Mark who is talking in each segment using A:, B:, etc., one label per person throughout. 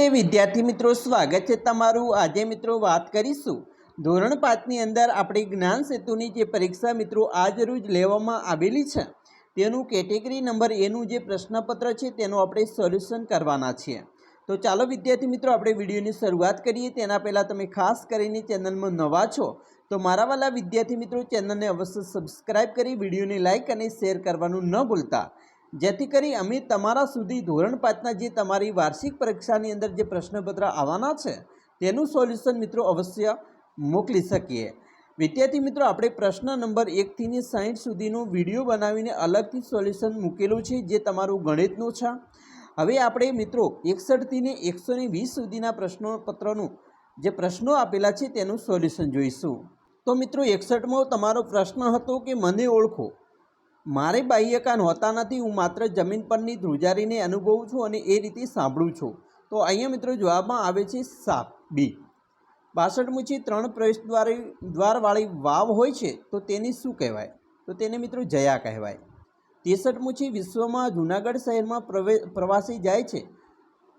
A: નમસ્તે વિદ્યાર્થી મિત્રો, સ્વાગત છે તમારું. આજે મિત્રો વાત કરીશું ધોરણ પાંચની અંદર આપણી જ્ઞાન સેતુની જે પરીક્ષા મિત્રો આજ રોજ લેવામાં આવેલી છે. તેનું કેટેગરી નંબર એનું જે પ્રશ્નપત્ર છે તેનું આપણે સોલ્યુશન કરવાના છીએ. તો ચાલો વિદ્યાર્થી મિત્રો, આપણે વિડીયોની શરૂઆત કરીએ. તેના પહેલાં તમે ખાસ કરીને ચેનલમાં નવા છો, તો મારા વાલા વિદ્યાર્થી મિત્રો, ચેનલને અવશ્ય સબસ્ક્રાઈબ કરી, વિડીયોને લાઇક અને શેર કરવાનું ન ભૂલતા. જેથી કરી અમે તમારા સુધી ધોરણ પાંચના જે તમારી વાર્ષિક પરીક્ષાની અંદર જે પ્રશ્નપત્ર આવવાના છે, તેનું સોલ્યુશન મિત્રો અવશ્ય મોકલી શકીએ. વિદ્યાર્થી મિત્રો, આપણે પ્રશ્ન નંબર એકથી સાહીઠ સુધીનો વીડિયો બનાવીને અલગથી સોલ્યુશન મૂકેલું છે, જે તમારું ગણિતનું છે. હવે આપણે મિત્રો એકસઠથી એકસો ને વીસ સુધીના પ્રશ્નોપત્રનું જે પ્રશ્નો આપેલા છે, તેનું સોલ્યુશન જોઈશું. તો મિત્રો, એકસઠમાં તમારો પ્રશ્ન હતો કે મને ઓળખો. મારે બાહ્યકાન હોતા નથી, હું માત્ર જમીન પરની ધ્રુજારીને અનુભવું છું અને એ રીતે સાંભળું છું. તો અહીંયા મિત્રો જવાબમાં આવે છે સાપ. બી. બાસઠમું છે ત્રણ પ્રવેશ દ્વારી, દ્વારવાળી વાવ હોય છે, તો તેની શું કહેવાય? તો તેને મિત્રો જયા કહેવાય. તેસઠમુછી વિશ્વમાં જૂનાગઢ શહેરમાં પ્રવે, પ્રવાસી જાય છે.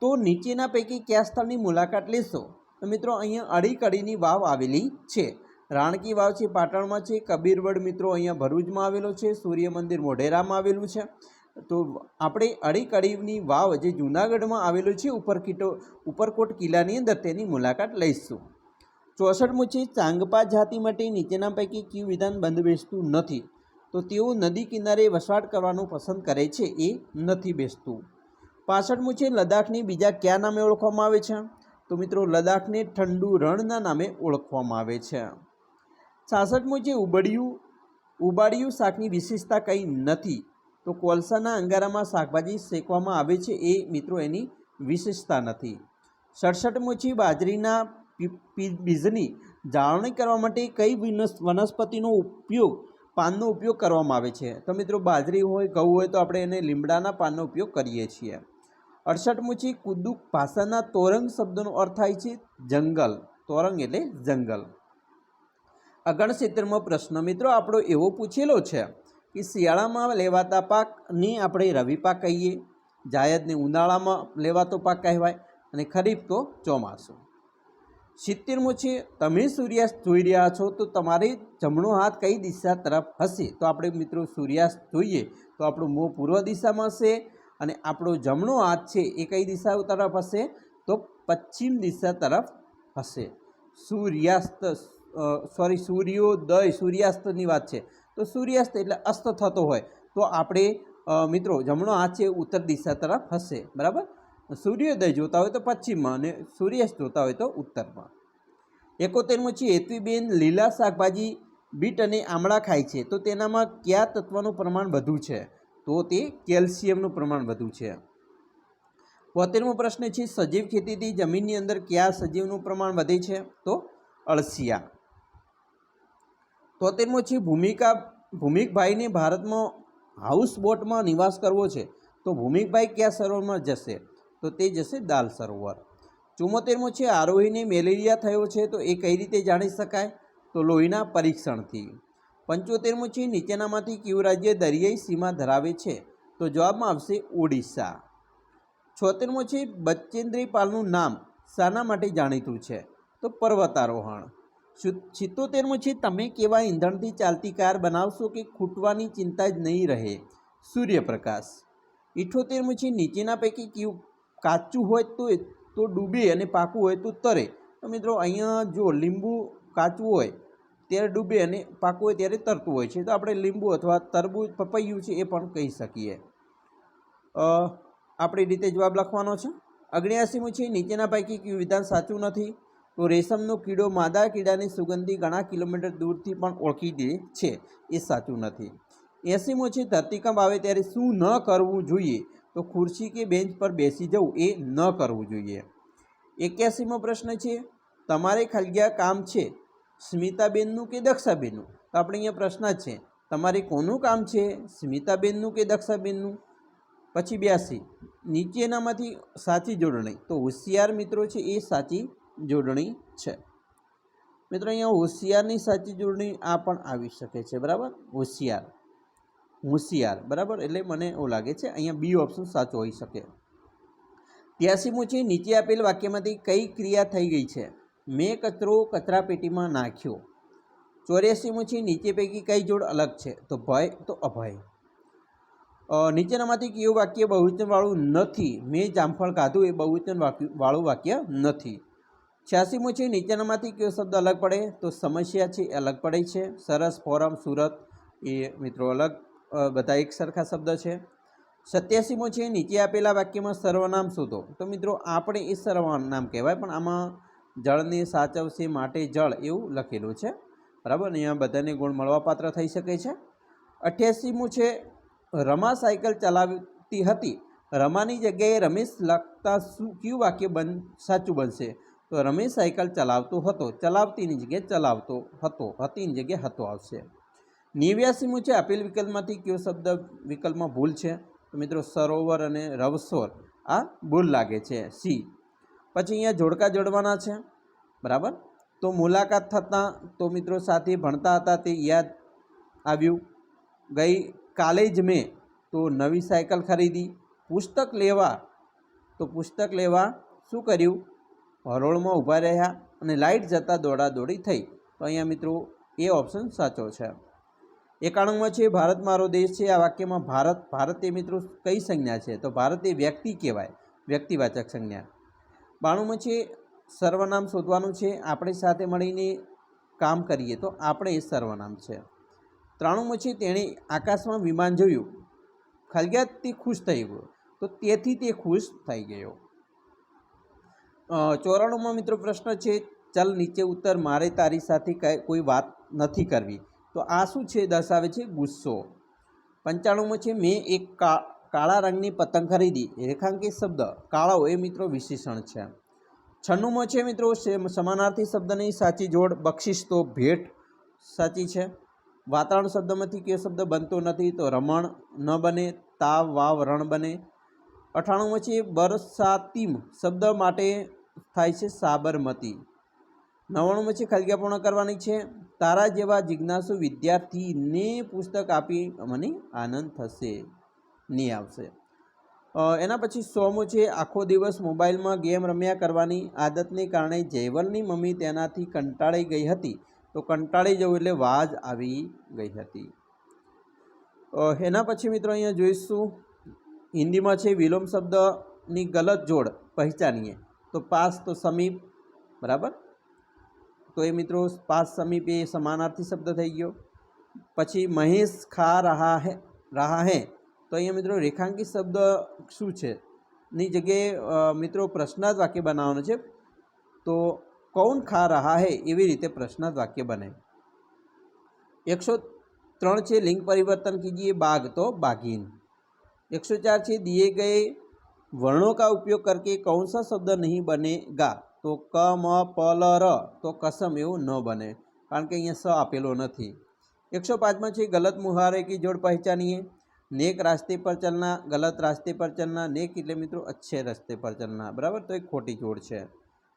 A: તો નીચેના પૈકી કયા સ્થળની મુલાકાત લેશો? તો મિત્રો અહીંયા અડી કડીની વાવ આવેલી છે. રાણકી વાવ છે પાટણમાં છે. કબીરવડ મિત્રો અહીંયા ભરૂચમાં આવેલો છે. સૂર્ય મંદિર મોઢેરામાં આવેલું છે. તો આપણે અડીકડીની વાવ જે જૂનાગઢમાં આવેલું છે, ઉપરકીટો, ઉપરકોટ કિલ્લાની અંદર તેની મુલાકાત લઈશું. ચોસઠમું છે ચાંગપા જાતિ માટે નીચેના પૈકી ક્યુ વિધાન બંધ બેસતું નથી. તો તેઓ નદી કિનારે વસવાટ કરવાનું પસંદ કરે છે. એ નથી બેસતું. પાસઠમું છે લદ્દાખની બીજા કયા નામે ઓળખવામાં આવે છે? તો મિત્રો લદ્દાખને ઠંડુ રણના નામે ઓળખવામાં આવે છે. છાસઠમું જે ઉબડિયું ઉબાડિયું શાકની વિશેષતા કંઈ નથી, તો કોલસાના અંગારામાં શાકભાજી શેકવામાં આવે છે એ મિત્રો એની વિશેષતા નથી. સડસઠમું છે બાજરીના બીજની જાળવણી કરવા માટે કઈ વનસ્પતિનો ઉપયોગ, પાનનો ઉપયોગ કરવામાં આવે છે? તો મિત્રો બાજરી હોય, ઘઉં હોય, તો આપણે એને લીમડાના પાનનો ઉપયોગ કરીએ છીએ. અડસઠમું છે કુદુક ભાષાના તોરંગ શબ્દનો અર્થ થાય છે જંગલ. તોરંગ એટલે જંગલ. અગણસિત્તેરમો પ્રશ્ન, મિત્રો, આપણો એવો પૂછેલો છે કે શિયાળામાં લેવાતા પાકની આપણે રવિ પાક કહીએ? જાયદને ઉનાળામાં લેવાતો પાક કહેવાય અને ખરીફ તો ચોમાસું. સિત્તેરમું છે, તમે સૂર્યાસ્ત જોઈ રહ્યા છો તો તમારે જમણો હાથ કઈ દિશા તરફ હશે? તો આપણે મિત્રો સૂર્યાસ્ત જોઈએ તો આપણું મોં પૂર્વ દિશામાં હશે અને આપણો જમણો હાથ છે એ કઈ દિશા તરફ હશે? તો પશ્ચિમ દિશા તરફ હશે. સૂર્યાસ્ત સોરી સૂર્યોદય, સૂર્યાસ્તની વાત છે. તો સૂર્યાસ્ત એટલે અસ્ત થતો હોય. તો આપણે મિત્રો, જમણો હાથ છે, ઉત્તર દિશા તરફ હશે. બરાબર? સૂર્યોદય જોતા હોય તો પશ્ચિમમાં અને સૂર્યાસ્ત જોતા હોય તો ઉત્તરમાં. એકોતેરમું છે હેતવીબેન લીલા શાકભાજી બીટ અને આમળા ખાય છે. તો તેનામાં કયા તત્વનું પ્રમાણ વધુ છે? તો તે કેલ્શિયમનું પ્રમાણ વધુ છે. બોતેરમો પ્રશ્ન છે, સજીવ ખેતીથી જમીનની અંદર કયા સજીવનું પ્રમાણ વધે છે? તો અળસિયા. તોતેરમો છે ભૂમિકા, ભૂમિકભાઈને ભારતમાં હાઉસ બોટમાં નિવાસ કરવો છે, તો ભૂમિકભાઈ કયા સરોવરમાં જશે? તો તે જશે દાલ સરોવર. ચુમ્મોતેરમો છે, આરોહીને મેલેરિયા થયો છે, તો એ કઈ રીતે જાણી શકાય? તો લોહીના પરીક્ષણથી. પંચોતેરમો છે, નીચેનામાંથી કયું રાજ્ય દરિયાઈ સીમા ધરાવે છે? તો જવાબમાં આવશે ઓડિશા. છોતેરમો છે બચેન્દ્રી પાલનું નામ શાના માટે જાણીતું છે? તો પર્વતારોહણ. સિત્તોતેરમું છે, તમે કેવા ઈંધણથી ચાલતી કાર બનાવશો કે ખૂટવાની ચિંતા જ નહીં રહે? સૂર્યપ્રકાશ. ઇઠોતેરમું છે, નીચેના પૈકી કયું કાચું હોય તો તો ડૂબે અને પાકું હોય તો તરે. તો મિત્રો, અહીંયા જો લીંબુ કાચું હોય, ત્યારે ડૂબે અને પાકું હોય ત્યારે તરતું હોય છે. તો આપણે લીંબુ અથવા તરબૂજ પપૈયું છે એ પણ કહી શકીએ. આપણી રીતે જવાબ લખવાનો છે. અગ્નિયાસીમું છે, નીચેના પૈકી કયું વિધાન સાચું નથી? તો રેશમનો કીડો માદા કીડાની સુગંધી ઘણા કિલોમીટર દૂરથી પણ ઓળખી દે છે. એ સાચું નથી. એસીમો છે, ધરતીકંપ આવે ત્યારે શું ન કરવું જોઈએ? તો ખુરશી કે બેન્ચ પર બેસી જવું, એ ન કરવું જોઈએ. એક્યાસીમો પ્રશ્ન છે, તમારે ખલગ્યા કામ છે? સ્મિતાબેનનું કે દક્ષાબેનનું? તો આપણે અહીંયા પ્રશ્ન છે, તમારે કોનું કામ છે? સ્મિતાબેનનું કે દક્ષાબેનનું? પછી બ્યાસી, નીચેનામાંથી સાચી જોડણી. તો હોશિયાર મિત્રો છે, એ સાચી જોડણી છે. મિત્રો, અહીંયા હોશિયારની સાચી જોડણી આ પણ આવી શકે છે, બરાબર? હોશિયાર. હોશિયાર, બરાબર? એટલે મને એવું લાગે છે, અહીંયા બી ઓપ્શન સાચો હોઈ શકે. ત્યાસીમું છે, નીચે આપેલ વાક્યમાંથી કઈ ક્રિયા થઈ ગઈ છે? મેં કચરો કચરાપેટીમાં નાખ્યો. ચોર્યાસીમું છે નીચે પૈકી કઈ જોડ અલગ છે? તો ભય, તો અભય. નીચેનામાંથી કયું વાક્ય બહુવચનવાળું નથી? મેં જામફળ ખાધું એ બહુવચન વાક્ય વાળું વાક્ય નથી. છ્યાસીમું છે નીચેનામાંથી કયો શબ્દ અલગ પડે? તો સમસ્યા છે, એ અલગ પડે છે. સરસ ફોરમ, સુરત. એ મિત્રો અલગ બધા એક સરખા શબ્દ છે. સત્યાસીમો છે નીચે આપેલા વાક્યમાં સર્વનામ શોધો. તો મિત્રો, આપણે એ સર્વનામ કહેવાય, પણ આમાં જળને સાચવશે માટે જળ એવું લખેલું છે. બરાબર? અહીંયા બધાને ગુણ મળવાપાત્ર થઈ શકે છે. અઠ્યાસીમું છે રમા સાયકલ ચલાવતી હતી. રમાની જગ્યાએ રમેશ લખતા શું, કયું વાક્ય બન, સાચું બનશે? તો રમેશ સાયકલ ચલાવતો હતો, ચલાવતીની જગ્યાએ ચલાવતો હતો હતીની જગ્યાએ હતો આવશે. નેવ્યાસીમું છે આપેલ વિકલ્પમાંથી કયો શબ્દ વિકલ્પમાં ભૂલ છે? તો મિત્રો સરોવર અને રવસોર આ ભૂલ લાગે છે. સી. પછી અહીંયા જોડકા જોડવાના છે. બરાબર? તો મુલાકાત થતાં તો મિત્રો સાથે ભણતા હતા તે યાદ આવ્યું. ગઈ કાલે જ મેં તો નવી સાયકલ ખરીદી. પુસ્તક લેવા, તો પુસ્તક લેવા શું કર્યું? હરોળમાં ઊભા રહ્યા અને લાઇટ જતાં દોડાદોડી થઈ. તો અહીંયા મિત્રો, એ ઓપ્શન સાચો છે. એકાણુંમાં છે, ભારત મારો દેશ છે. આ વાક્યમાં ભારત ભારત એ મિત્રો કઈ સંજ્ઞા છે? તો ભારત એ વ્યક્તિ કહેવાય, વ્યક્તિવાચક સંજ્ઞા. બાણુંમાં છે, સર્વનામ શોધવાનું છે, આપણે સાથે મળીને કામ કરીએ. તો આપણે એ સર્વનામ છે. ત્રાણુંમાં છે, તેણે આકાશમાં વિમાન જોયું. ખલગ્યાથી ખુશ થઈ ગયો. તો તેથી તે ખુશ થઈ ગયો. ચોરાણુંમાં મિત્રો પ્રશ્ન છે, ચલ નીચે ઉત્તર મારે તારી સાથે કાંઈ વાત નથી કરવી. તો આ શું છે દર્શાવે છે ગુસ્સો. પંચાણુંમાં છે, મેં એક કાળા રંગની પતંગ ખરીદી. રેખાંકિત શબ્દ કાળો એ મિત્રો વિશેષણ છે. છન્નુંમાં છે મિત્રો સમાનાર્થી શબ્દની સાચી જોડ, બક્ષિસ તો ભેટ સાચી છે. વાતાવરણ શબ્દમાંથી કયો શબ્દ બનતો નથી, તો રમણ ન બને તાવ વાવ રણ બને અઠાણુંમાં છે, બરસાતીમ શબ્દ માટે થાય છે સાબરમતી. નવ્વાણુંમાં છે પૂર્ણ કરવાની છે? તારા જેવા જિજ્ઞાસુ વિદ્યાર્થીને પુસ્તક આપી મને આનંદ થશે નહીં આવશે. એના પછી સોમું છે, આખો દિવસ મોબાઈલમાં ગેમ રમ્યા કરવાની આદતને કારણે જયવલની મમ્મી તેનાથી કંટાળી ગઈ હતી. તો કંટાળી જવું એટલે વાજ આવી ગઈ હતી. એના પછી મિત્રો અહીંયા જોઈશું. હિન્દીમાં છે વિલોમ શબ્દની ગલત જોડ, પહેચાનીએ. તો પાસ તો સમીપ, બરાબર? તો એ મિત્રો પાસ સમીપ એ સમાનાર્થી શબ્દ થઈ ગયો. પછી મહેશ ખા રહા હે રહા હે. તો અહીંયા મિત્રો રેખાંકિત શબ્દ શું છે? ની જગ્યાએ મિત્રો પ્રશ્નાર્થ વાક્ય બનાવવાનું છે. તો કૌન ખા રહા હે એવી રીતે પ્રશ્નાર્થ વાક્ય બને. એકસો ત્રણ છે, લિંગ પરિવર્તન કીજીએ બાઘ તો બાઘીન एक 104 छे दिए गए वर्णों का उपयोग करके कौन सा शब्द नहीं बनेगा? तो क, म, प, ल, र तो कसम एवं न बने, कारण के अँ स आपेलो नहीं एक सौ पाँच में छे गलत मुहारे की जोड़ पहचानिए। नेक रास्ते पर चलना, गलत रास्ते पर चलना, नेक इतने मित्रों, अच्छे रास्ते पर चलना, बराबर? तो एक खोटी जोड़ है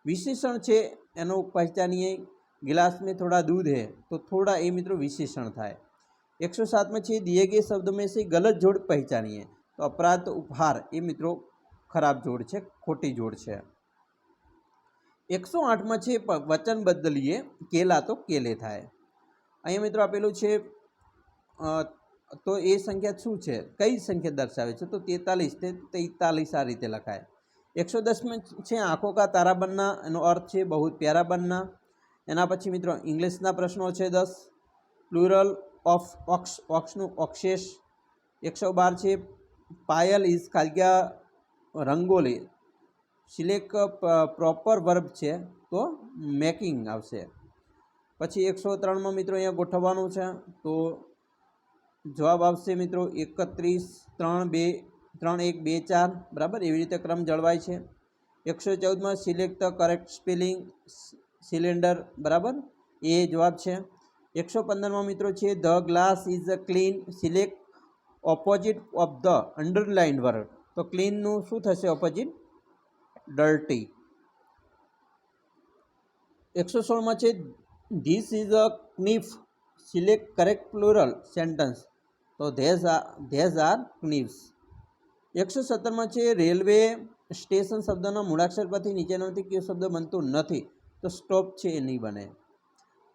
A: विशेषण है एनु पहचानिए। गिलास में थोड़ा दूध है तो थोड़ा ये मित्रों विशेषण थाय। एक सौ सात में छे दिए गए शब्द में से गलत जोड़ पहचानिए। તો અપરાધ ઉપહાર એ મિત્રો ખરાબ જોડ છે, ખોટી જોડ છે. એકસો આઠમાં છે વચન બદલીએ, કેલા તો કેલે થાય. અહીંયા મિત્રો આપેલું છે તો એ સંખ્યા શું છે? કઈ સંખ્યા દર્શાવે છે? તો તેતાલીસ, તે તેતાલીસ આ રીતે લખાય. એકસો દસમાં છે આંખો કા તારા બનના, એનો અર્થ છે બહુ પ્યારા બનના. એના પછી મિત્રો ઇંગ્લિશના પ્રશ્નો છે દસ, પ્લુરલ ઓફ ઓક્સ ઓક્સનું ઓક્સેસ એકસો બાર છે પાયલ ઇઝ કાલ્યા રંગોલી. સિલેક્ટ પ્રોપર વર્બ છે તો મેકિંગ આવશે. પછી એકસો ત્રણમાં મિત્રો અહીંયા ગોઠવવાનું છે. તો જવાબ આવશે મિત્રો એકત્રીસ, ત્રણ બે, ત્રણ એક બે ચાર. બરાબર? એવી રીતે ક્રમ જળવાય છે. એકસો ચૌદમાં select the correct spelling cylinder. બરાબર? એ જવાબ છે. એકસો પંદરમાં મિત્રો છે, the glass is a clean select opposite of the underline word તો ક્લીનનું શું થશે ઓપોઝિટ ડર્ટી એકસો સોળમાં છે this is a knife select correct plural sentence તો ધેઝ આર ધેઝ આર કનીવ્સ એકસો સત્તરમાં છે રેલવે સ્ટેશન શબ્દના મૂળાક્ષર પરથી નીચેનામાંથી કયો શબ્દ બનતો નથી. તો સ્ટોપ છે એ નહીં બને.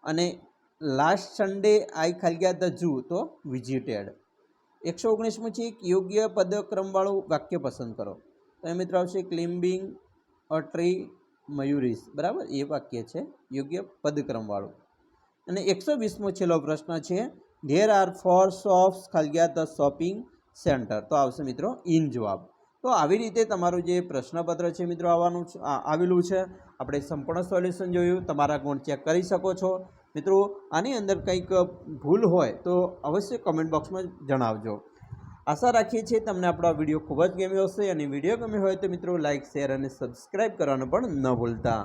A: અને લાસ્ટ સન્ડે આઈ ખાલી ગયા ધ જૂ તો વિઝિટેડ એકસો ઓગણીસમું છે એક યોગ્ય પદક્રમવાળું વાક્ય પસંદ કરો. તો એ મિત્રો આવશે ક્લિમ્બિંગ અ ટ્રી મયુરીસ બરાબર? એ વાક્ય છે યોગ્ય પદક્રમવાળું. અને એકસો વીસમો છેલ્લો પ્રશ્ન છે ધેર આર ફોર શોપ્સ ખલગ્યા ધ શોપિંગ સેન્ટર. તો આવશે મિત્રો ઇન જવાબ. તો આવી રીતે તમારું જે પ્રશ્નપત્ર છે મિત્રો આવવાનું આવેલું છે. આપણે સંપૂર્ણ સોલ્યુશન જોયું. તમારા ગુણ ચેક કરી શકો છો. મિત્રો, આની અંદર કંઈક ભૂલ હોય તો અવશ્ય કમેન્ટ બોક્સમાં જણાવજો. આશા રાખીએ છીએ તમને આપણો વીડિયો ખૂબ જ ગમ્યો હશે અને વીડિયો ગમ્યો હોય તો મિત્રો લાઇક શેર અને સબસ્ક્રાઈબ કરવાનું પણ ન ભૂલતા.